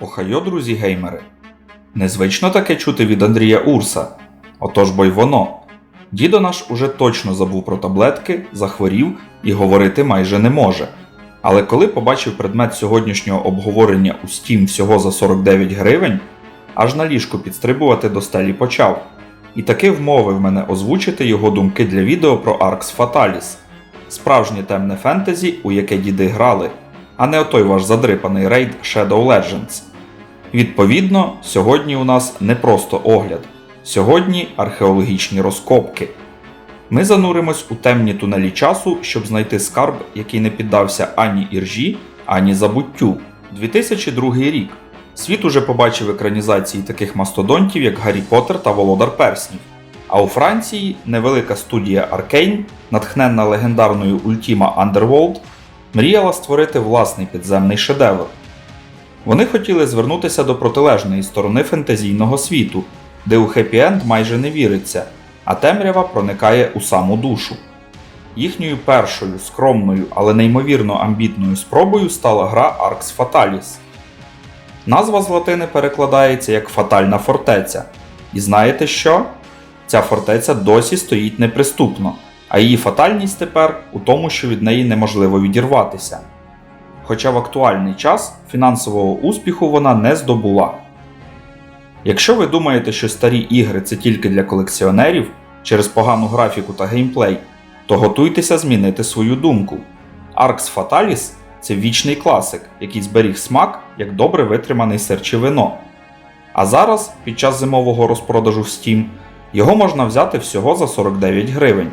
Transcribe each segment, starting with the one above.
Охайо, друзі геймери. Незвично таке чути від Андрія Урса. Отож бо й воно. Дідо наш уже точно забув про таблетки, захворів і говорити майже не може. Але коли побачив предмет сьогоднішнього обговорення у Steam всього за 49 гривень, аж на ліжку підстрибувати до стелі почав. І таки вмовив мене озвучити його думки для відео про Arx Fatalis. Справжнє темне фентезі, у яке діди грали, а не отой ваш задрипаний рейд Shadow Legends. Відповідно, сьогодні у нас не просто огляд, сьогодні археологічні розкопки. Ми зануримось у темні тунелі часу, щоб знайти скарб, який не піддався ані іржі, ані забуттю. 2002 рік. Світ уже побачив екранізації таких мастодонтів, як Гаррі Поттер та Володар Перснів. А у Франції невелика студія Arcane, натхненна легендарною Ultima Underworld, мріяла створити власний підземний шедевр. Вони хотіли звернутися до протилежної сторони фентезійного світу, де у хеппі-енд майже не віриться, а темрява проникає у саму душу. Їхньою першою скромною, але неймовірно амбітною спробою стала гра Arx Fatalis. Назва з латини перекладається як Фатальна фортеця. І знаєте що? Ця фортеця досі стоїть неприступно, а її фатальність тепер у тому, що від неї неможливо відірватися. Хоча в актуальний час фінансового успіху вона не здобула. Якщо ви думаєте, що старі ігри це тільки для колекціонерів через погану графіку та геймплей, то готуйтеся змінити свою думку. Arx Fatalis це вічний класик, який зберіг смак як добре витриманий сир. А зараз, під час зимового розпродажу в Steam, його можна взяти всього за 49 гривень.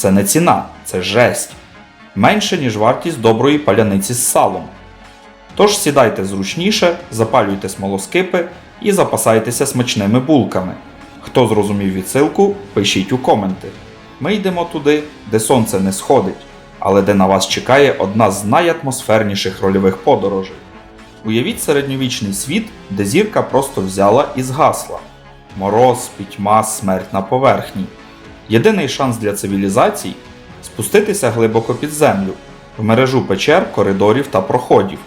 Це не ціна, це жесть. Менше, ніж вартість доброї паляниці з салом. Тож сідайте зручніше, запалюйте смолоскипи і запасайтеся смачними булками. Хто зрозумів відсилку, пишіть у коменти. Ми йдемо туди, де сонце не сходить, але де на вас чекає одна з найатмосферніших рольових подорожей. Уявіть середньовічний світ, де зірка просто взяла і згасла. Мороз, пітьма, смерть на поверхні. Єдиний шанс для цивілізацій спуститися глибоко під землю, в мережу печер, коридорів та проходів.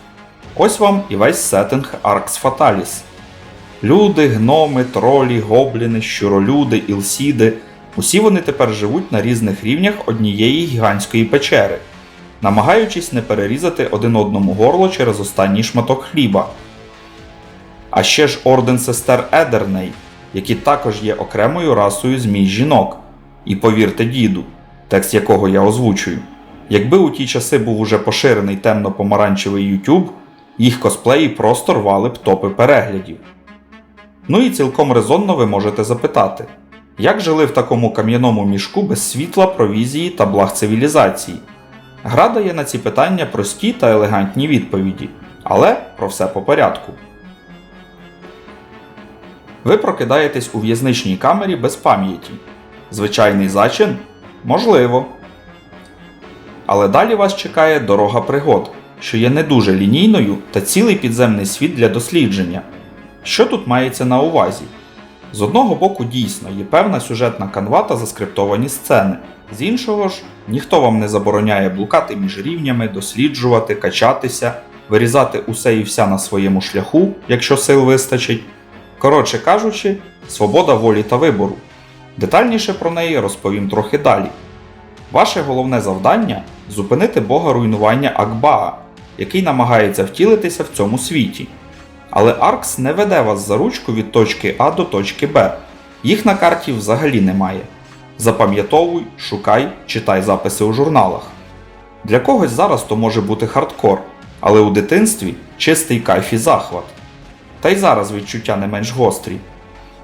Ось вам і весь сеттинг Arx Fatalis. Люди, гноми, тролі, гобліни, щуролюди, ілсіди усі вони тепер живуть на різних рівнях однієї гігантської печери, намагаючись не перерізати один одному горло через останній шматок хліба. А ще ж орден сестер Едерней, які також є окремою расою змій жінок. І повірте діду, текст якого я озвучую. Якби у ті часи був уже поширений темно-помаранчевий YouTube, їх косплеї просто рвали б топи переглядів. Ну і цілком резонно ви можете запитати, як жили в такому кам'яному мішку без світла, провізії та благ цивілізації? Гра дає на ці питання прості та елегантні відповіді, але про все по порядку. Ви прокидаєтесь у в'язничній камері без пам'яті. Звичайний зачин? Можливо. Але далі вас чекає дорога пригод, що є не дуже лінійною та цілий підземний світ для дослідження. Що тут мається на увазі? З одного боку, дійсно є певна сюжетна канва та заскриптовані сцени. З іншого ж, ніхто вам не забороняє блукати між рівнями, досліджувати, качатися, вирізати усе і вся на своєму шляху, якщо сил вистачить. Коротше кажучи, свобода волі та вибору. Детальніше про неї розповім трохи далі. Ваше головне завдання зупинити бога руйнування Акбаа, який намагається втілитися в цьому світі. Але Аркс не веде вас за ручку від точки А до точки Б. Їх на карті взагалі немає. Запам'ятовуй, шукай, читай записи у журналах. Для когось зараз то може бути хардкор, але у дитинстві чистий кайф і захват. Та й зараз відчуття не менш гострі.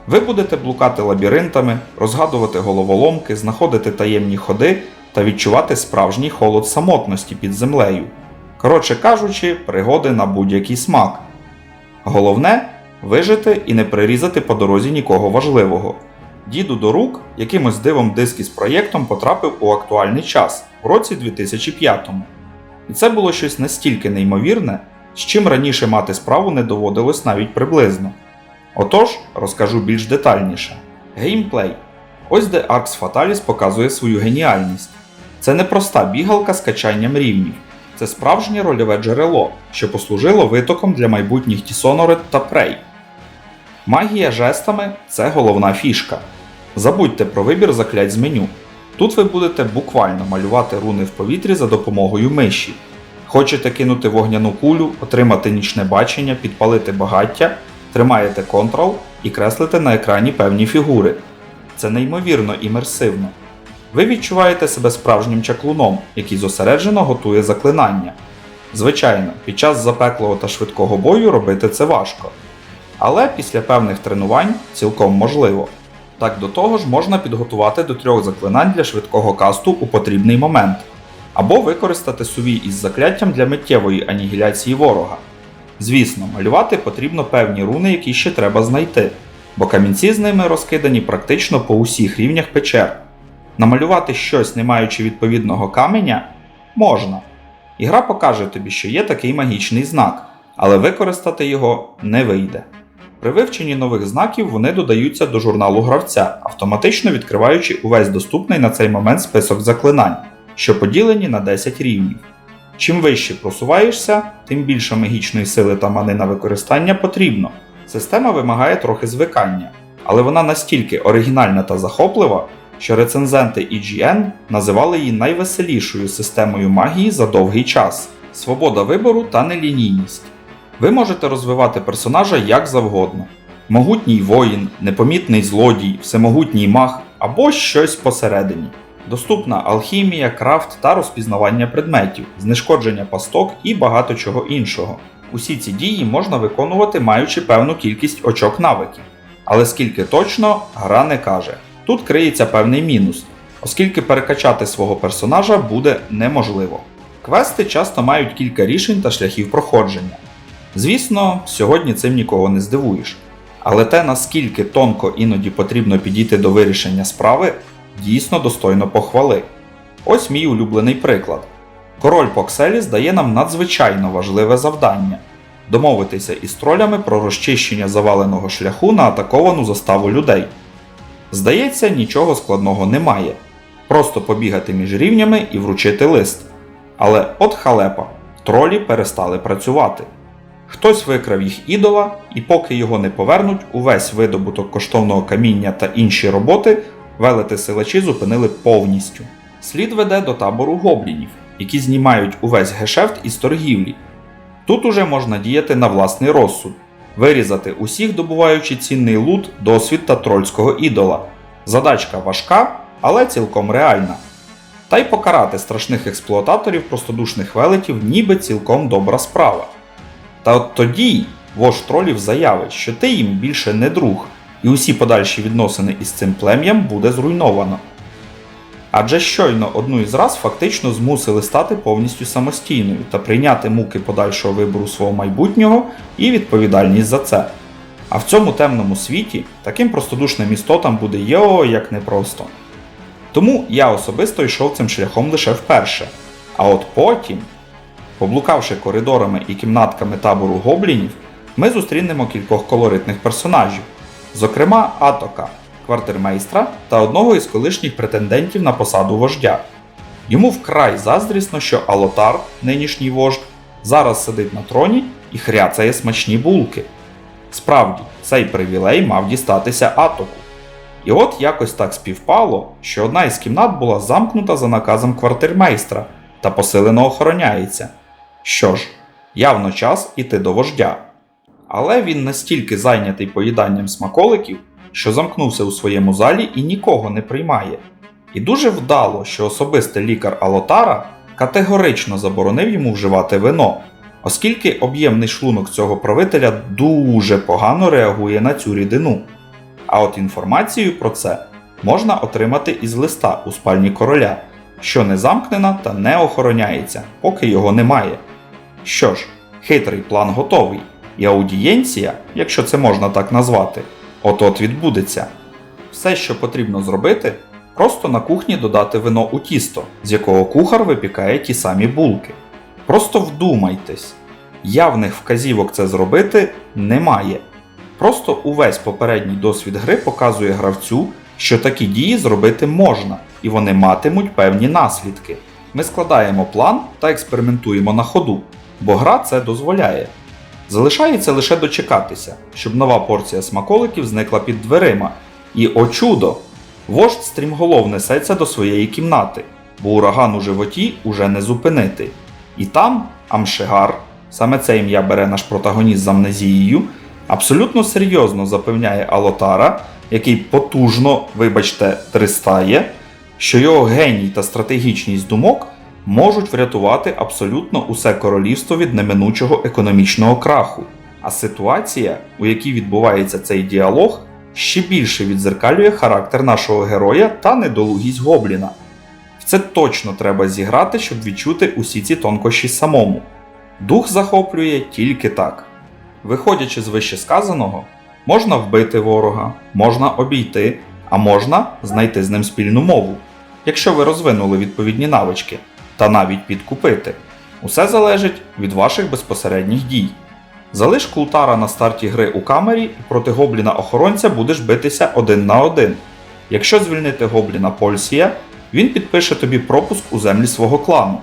Ви будете блукати лабіринтами, розгадувати головоломки, знаходити таємні ходи та відчувати справжній холод самотності під землею. Коротше кажучи, пригоди на будь-який смак. Головне вижити і не прирізати по дорозі нікого важливого. Діду до рук якимось дивом диск із проєктом потрапив у актуальний час у році 2005. І це було щось настільки неймовірне, з чим раніше мати справу не доводилось навіть приблизно. Отож, розкажу більш детальніше. Геймплей. Ось де Arx Fatalis показує свою геніальність. Це не проста бігалка з качанням рівнів. Це справжнє рольове джерело, що послужило витоком для майбутніх Тісонорет та Прей. Магія жестами це головна фішка. Забудьте про вибір заклять з меню. Тут ви будете буквально малювати руни в повітрі за допомогою миші. Хочете кинути вогняну кулю, отримати нічне бачення, підпалити багаття, тримаєте Ctrl і креслите на екрані певні фігури. Це неймовірно імерсивно. Ви відчуваєте себе справжнім чаклуном, який зосереджено готує заклинання. Звичайно, під час запеклого та швидкого бою робити це важко. Але після певних тренувань цілком можливо. Так до того ж можна підготувати до трьох заклинань для швидкого касту у потрібний момент, або використати сувій із закляттям для миттєвої анігіляції ворога. Звісно, малювати потрібно певні руни, які ще треба знайти, бо камінці з ними розкидані практично по усіх рівнях печер. Намалювати щось, не маючи відповідного каменя, можна. Ігра покаже тобі, що є такий магічний знак, але використати його не вийде. При вивченні нових знаків вони додаються до журналу гравця, автоматично відкриваючи увесь доступний на цей момент список заклинань, що поділені на 10 рівнів. Чим вище просуваєшся, тим більше магічної сили та мани на використання потрібно. Система вимагає трохи звикання, але вона настільки оригінальна та захоплива, що рецензенти EGN називали її найвеселішою системою магії за довгий час. Свобода вибору та нелінійність. Ви можете розвивати персонажа як завгодно: могутній воїн, непомітний злодій, всемогутній маг або щось посередині. Доступна алхімія, крафт та розпізнавання предметів, знешкодження пасток і багато чого іншого. Усі ці дії можна виконувати маючи певну кількість очок навиків. Але скільки точно, гра не каже. Тут криється певний мінус, оскільки перекачати свого персонажа буде неможливо. Квести часто мають кілька рішень та шляхів проходження. Звісно, сьогодні цим нікого не здивуєш. Але те, наскільки тонко іноді потрібно підійти до вирішення справи, дійсно достойно похвали. Ось мій улюблений приклад. Король Покселіс дає нам надзвичайно важливе завдання домовитися із тролями про розчищення заваленого шляху на атаковану заставу людей. Здається, нічого складного немає. Просто побігати між рівнями і вручити лист. Але от халепа, тролі перестали працювати. Хтось викрав їх ідола, і поки його не повернуть, увесь видобуток коштовного каміння та інші роботи велети силачі зупинили повністю. Слід веде до табору гоблінів, які знімають увесь гешефт із торгівлі. Тут уже можна діяти на власний розсуд, вирізати усіх, добуваючи цінний лут, досвід та трольського ідола. Задачка важка, але цілком реальна. Та й покарати страшних експлуататорів простодушних велетів ніби цілком добра справа. Та от тоді вождь тролів заявить, що ти їм більше не друг, і усі подальші відносини із цим плем'ям буде зруйновано. Адже щойно одну із раз фактично змусили стати повністю самостійною та прийняти муки подальшого вибору свого майбутнього і відповідальність за це. А в цьому темному світі таким простодушним істотам буде йо як непросто. Тому я особисто йшов цим шляхом лише вперше. А от потім, поблукавши коридорами і кімнатками табору гоблінів, ми зустрінемо кількох колоритних персонажів, зокрема Атока, квартирмейстра та одного із колишніх претендентів на посаду вождя. Йому вкрай заздрісно, що Алотар, нинішній вождь, зараз сидить на троні і хряцає смачні булки. Справді, цей привілей мав дістатися Атоку. І от якось так співпало, що одна із кімнат була замкнута за наказом квартирмейстра та посилено охороняється. Що ж, явно час іти до вождя. Але він настільки зайнятий поїданням смаколиків, що замкнувся у своєму залі і нікого не приймає. І дуже вдало, що особистий лікар Алотара категорично заборонив йому вживати вино, оскільки об'ємний шлунок цього правителя дуже погано реагує на цю рідину. А от інформацію про це можна отримати із листа у спальні короля, що не замкнена та не охороняється, поки його немає. Що ж, хитрий план готовий, і аудієнція, якщо це можна так назвати, от-от відбудеться. Все, що потрібно зробити, просто на кухні додати вино у тісто, з якого кухар випікає ті самі булки. Просто вдумайтесь, явних вказівок це зробити немає. Просто увесь попередній досвід гри показує гравцю, що такі дії зробити можна, і вони матимуть певні наслідки. Ми складаємо план та експериментуємо на ходу, бо гра це дозволяє. Залишається лише дочекатися, щоб нова порція смаколиків зникла під дверима. І о чудо! Вождь стрімголов несеться до своєї кімнати, бо ураган у животі уже не зупинити. І там Амшигар, саме це ім'я бере наш протагоніст з амнезією, абсолютно серйозно запевняє Алотара, який потужно, вибачте, тристає, що його геній та стратегічність думок можуть врятувати абсолютно усе королівство від неминучого економічного краху. А ситуація, у якій відбувається цей діалог, ще більше відзеркалює характер нашого героя та недолугість Гобліна. Це точно треба зіграти, щоб відчути усі ці тонкощі самому. Дух захоплює тільки так. Виходячи з вищесказаного, можна вбити ворога, можна обійти, а можна знайти з ним спільну мову, якщо ви розвинули відповідні навички, та навіть підкупити. Усе залежить від ваших безпосередніх дій. Залиш култара на старті гри у камері і проти гобліна охоронця будеш битися один на один. Якщо звільнити гобліна Польсія, він підпише тобі пропуск у землі свого клану.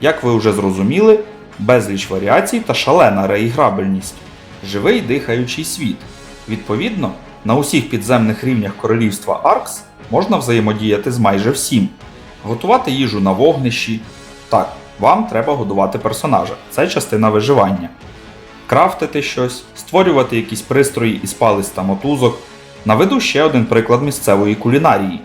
Як ви вже зрозуміли, безліч варіацій та шалена реіграбельність. Живий дихаючий світ. Відповідно, на усіх підземних рівнях королівства Аркс можна взаємодіяти з майже всім. Готувати їжу на вогнищі. Так, вам треба годувати персонажа, це частина виживання. Крафтити щось, створювати якісь пристрої із палиць та мотузок. Наведу ще один приклад місцевої кулінарії.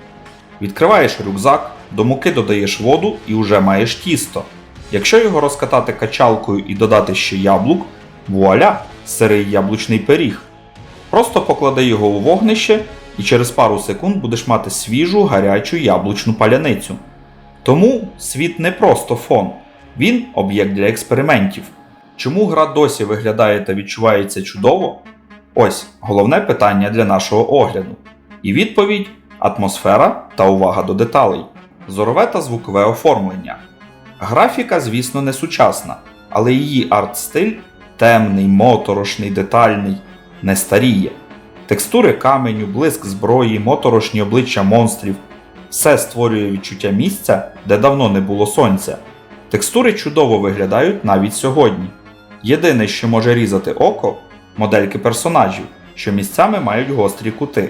Відкриваєш рюкзак, до муки додаєш воду і вже маєш тісто. Якщо його розкатати качалкою і додати ще яблук, вуаля, сирий яблучний пиріг. Просто поклади його у вогнище і через пару секунд будеш мати свіжу гарячу яблучну паляницю. Тому світ не просто фон, він об'єкт для експериментів. Чому гра досі виглядає та відчувається чудово? Ось головне питання для нашого огляду. І відповідь атмосфера та увага до деталей, зорове та звукове оформлення. Графіка, звісно, не сучасна, але її арт-стиль темний, моторошний, детальний, не старіє. Текстури каменю, блиск зброї, моторошні обличчя монстрів все створює відчуття місця, де давно не було сонця. Текстури чудово виглядають навіть сьогодні. Єдине, що може різати око модельки персонажів, що місцями мають гострі кути.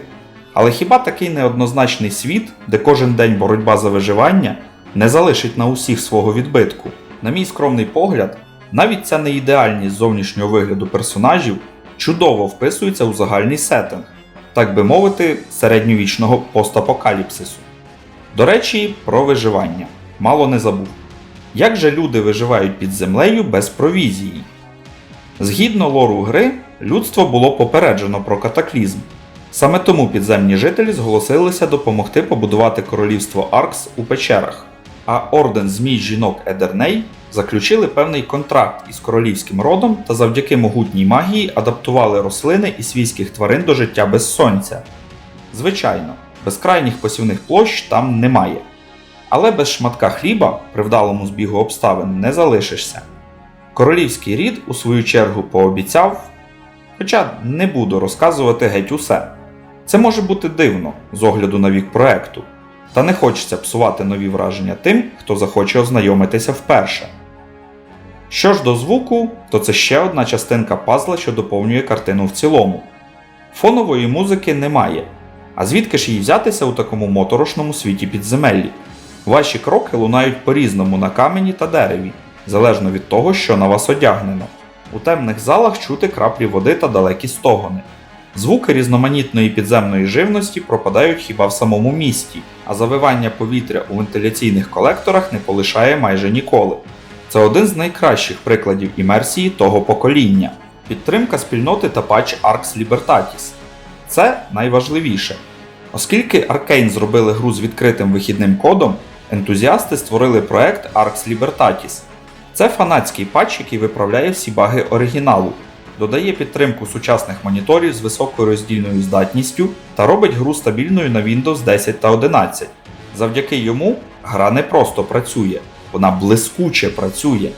Але хіба такий неоднозначний світ, де кожен день боротьба за виживання, не залишить на усіх свого відбитку? На мій скромний погляд, навіть ця неідеальність зовнішнього вигляду персонажів чудово вписується у загальний сеттинг, так би мовити, середньовічного постапокаліпсису. До речі, про виживання. Мало не забув. Як же люди виживають під землею без провізії? Згідно лору гри, людство було попереджено про катаклізм. Саме тому підземні жителі зголосилися допомогти побудувати королівство Аркс у печерах, а орден змій жінок Едерней заключили певний контракт із королівським родом та завдяки могутній магії адаптували рослини і свійських тварин до життя без сонця. Звичайно, безкрайніх посівних площ там немає. Але без шматка хліба при вдалому збігу обставин не залишишся. Королівський рід, у свою чергу, пообіцяв, хоча не буду розказувати геть усе. Це може бути дивно з огляду на вік проекту, та не хочеться псувати нові враження тим, хто захоче ознайомитися вперше. Що ж до звуку, то це ще одна частинка пазла, що доповнює картину в цілому. Фонової музики немає, а звідки ж їй взятися у такому моторошному світі підземеллі? Ваші кроки лунають по-різному на камені та дереві, залежно від того, що на вас одягнено. У темних залах чути краплі води та далекі стогони. Звуки різноманітної підземної живності пропадають хіба в самому місті, а завивання повітря у вентиляційних колекторах не полишає майже ніколи. Це один з найкращих прикладів імерсії того покоління. Підтримка спільноти та патч Arx Libertatis. Це найважливіше. Оскільки Arkane зробили гру з відкритим вихідним кодом, ентузіасти створили проект Arx Libertatis. Це фанатський патч, який виправляє всі баги оригіналу, додає підтримку сучасних моніторів з високою роздільною здатністю та робить гру стабільною на Windows 10 та 11. Завдяки йому гра не просто працює, вона блискуче працює.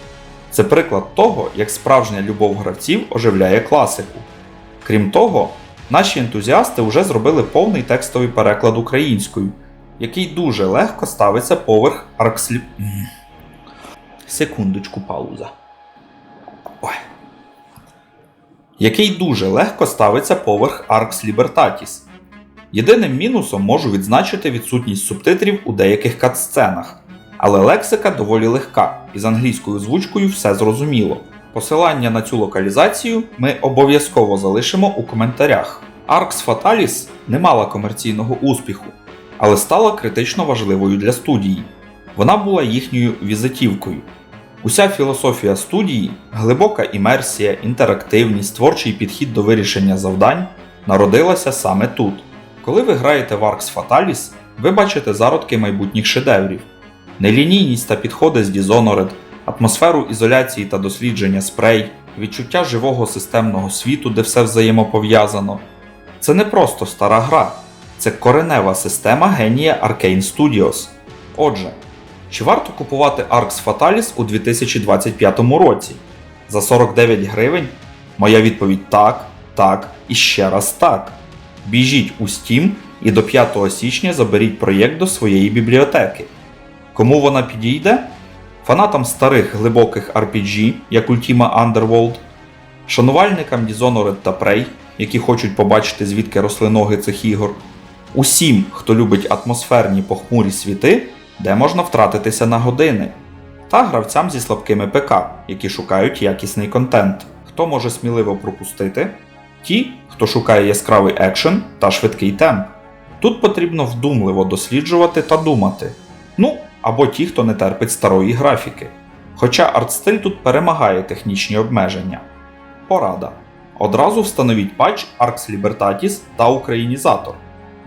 Це приклад того, як справжня любов гравців оживляє класику. Крім того, наші ентузіасти вже зробили повний текстовий переклад українською, який дуже легко ставиться поверх Арксліп. Секундочку, пауза. Ой. Який дуже легко ставиться поверх Arx Libertatis. Єдиним мінусом можу відзначити відсутність субтитрів у деяких катсценах, але лексика доволі легка, і з англійською озвучкою все зрозуміло. Посилання на цю локалізацію ми обов'язково залишимо у коментарях. Arx Fatalis не мала комерційного успіху, але стала критично важливою для студії. Вона була їхньою візитівкою. Уся філософія студії, глибока імерсія, інтерактивність, творчий підхід до вирішення завдань народилася саме тут. Коли ви граєте в Arx Fatalis, ви бачите зародки майбутніх шедеврів, нелінійність та підходи з Dishonored, атмосферу ізоляції та дослідження спрей, відчуття живого системного світу, де все взаємопов'язано. Це не просто стара гра, це коренева система генія Arcane Studios. Отже, чи варто купувати Arx Fatalis у 2025 році? За 49 гривень? Моя відповідь так, так і ще раз так. Біжіть у Steam і до 5 січня заберіть проєкт до своєї бібліотеки. Кому вона підійде? Фанатам старих глибоких RPG, як Ultima Underworld, шанувальникам Dishonored та Prey, які хочуть побачити звідки росли ноги цих ігор, усім, хто любить атмосферні похмурі світи, де можна втратитися на години, та гравцям зі слабкими ПК, які шукають якісний контент. Хто може сміливо пропустити? Ті, хто шукає яскравий екшен та швидкий темп. Тут потрібно вдумливо досліджувати та думати. Ну, або ті, хто не терпить старої графіки. Хоча артстиль тут перемагає технічні обмеження. Порада. Одразу встановіть патч Arx Libertatis та Українізатор.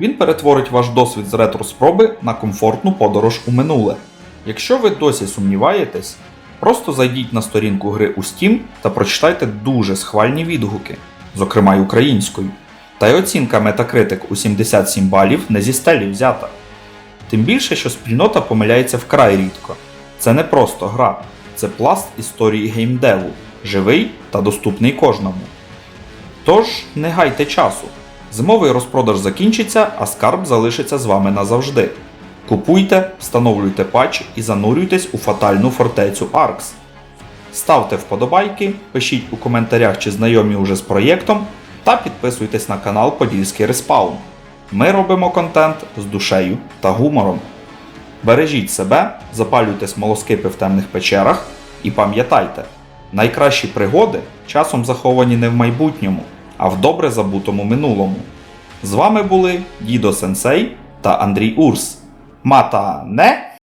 Він перетворить ваш досвід з ретро-спроби на комфортну подорож у минуле. Якщо ви досі сумніваєтесь, просто зайдіть на сторінку гри у Steam та прочитайте дуже схвальні відгуки, зокрема й українською. Та й оцінка Metacritic у 77 балів не зі стелі взята. Тим більше, що спільнота помиляється вкрай рідко. Це не просто гра, це пласт історії геймдеву, живий та доступний кожному. Тож, не гайте часу. Зимовий розпродаж закінчиться, а скарб залишиться з вами назавжди. Купуйте, встановлюйте патч і занурюйтесь у фатальну фортецю Аркс. Ставте вподобайки, пишіть у коментарях, чи знайомі уже з проєктом, та підписуйтесь на канал Подільський Респаун. Ми робимо контент з душею та гумором. Бережіть себе, запалюйте смолоскипи в темних печерах і пам'ятайте, найкращі пригоди часом заховані не в майбутньому, а в добре забутому минулому. З вами були Дідо Сенсей та Андрій Урс. Мата не